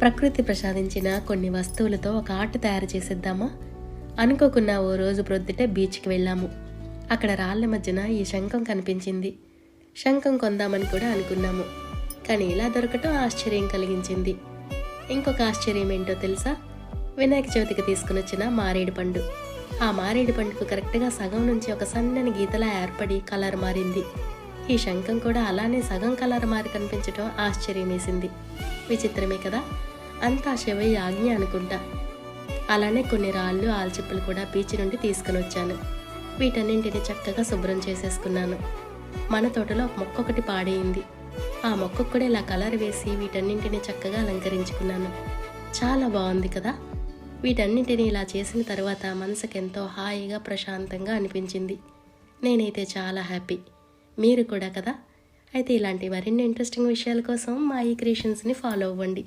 ప్రకృతి ప్రసాదించిన కొన్ని వస్తువులతో ఒక ఆర్ట్ తయారు చేసేద్దామా? అనుకోకున్న ఓ రోజు ప్రొద్దుటే బీచ్కి వెళ్ళాము. అక్కడ రాళ్ళ మధ్యన ఈ శంఖం కనిపించింది. శంఖం కొందామని కూడా అనుకున్నాము. కానీ ఇలా దొరకటం ఆశ్చర్యం కలిగించింది. ఇంకొక ఆశ్చర్యం ఏంటో తెలుసా? వినాయక చవితికి తీసుకుని వచ్చిన మారేడు పండు. ఆ మారేడు పండుకు కరెక్ట్గా సగం నుంచి ఒక సన్నని గీతలా ఏర్పడి కలర్ మారింది. ఈ శంఖం కూడా అలానే సగం కలర్ మారి కనిపించడం ఆశ్చర్యమేసింది. విచిత్రమే కదా? అంతా శివయ్య ఆజ్ఞ అనుకుంటా. అలానే కొన్ని రాళ్ళు ఆల్చిప్పలు కూడా బీచ్ నుండి తీసుకుని వచ్చాను వీటన్నింటిని చక్కగా శుభ్రం చేసేసుకున్నాను. మన తోటలో మొక్క ఒకటి పాడైంది. ఆ మొక్కకు కూడా ఇలా కలర్ వేసి వీటన్నింటిని చక్కగా అలంకరించుకున్నాను. చాలా బాగుంది కదా? వీటన్నింటిని ఇలా చేసిన తర్వాత మనసుకెంతో హాయిగా ప్రశాంతంగా అనిపించింది. నేనైతే చాలా హ్యాపీ. మీరు కూడా కదా. అయితే ఇలాంటి మరిన్ని ఇంట్రెస్టింగ్ విషయాల కోసం మా ఈ క్రియేషన్స్ని ఫాలో అవ్వండి.